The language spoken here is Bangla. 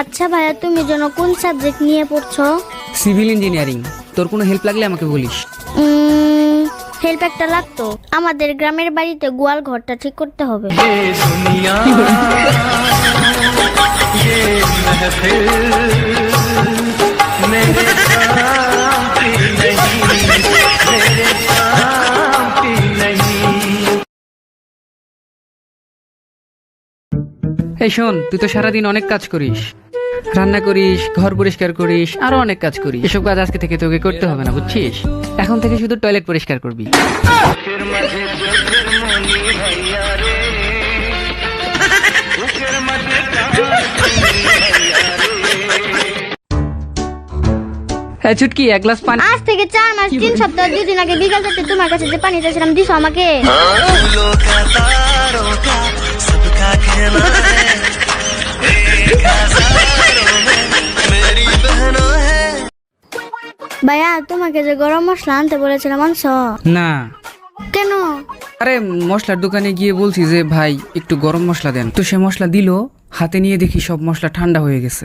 আচ্ছা ভাইয়া তুমি যেন কোন সাবজেক্ট নিয়ে পড়ছো? সিভিল ইঞ্জিনিয়ারিং তোর কোনো হেল্প লাগলে আমাকে বলিস। হেল্প একটা লাগতো। আমাদের গ্রামের বাড়িতে গোয়াল ঘরটা ঠিক করতে হবে। এই শোন তুই তো সারাদিন অনেক কাজ করিস। রান্না করিস ঘর পরিষ্কার করিস আরও অনেক কাজ করিস। এসব কাজ আজকে থেকে তোকে করতে হবে না বুঝছিস? এখন থেকে শুধু টয়লেট পরিষ্কার করবি। এই চুটকি এক গ্লাস পানি। আজ থেকে চার মাস তিন সপ্তাহ দুই দিন আগে বিকাল চারটে তোমার কাছে যে পানি চাইছিলাম দিছো আমাকে। ভাইয়া তোমাকে যে গরম মশলা আনতে বলেছিলাম আনছ? না। কেন? আরে মশলার দোকানে গিয়ে বলছি যে ভাই একটু গরম মশলা দেন। তো সে মশলা দিল হাতে নিয়ে দেখি সব মশলা ঠান্ডা হয়ে গেছে।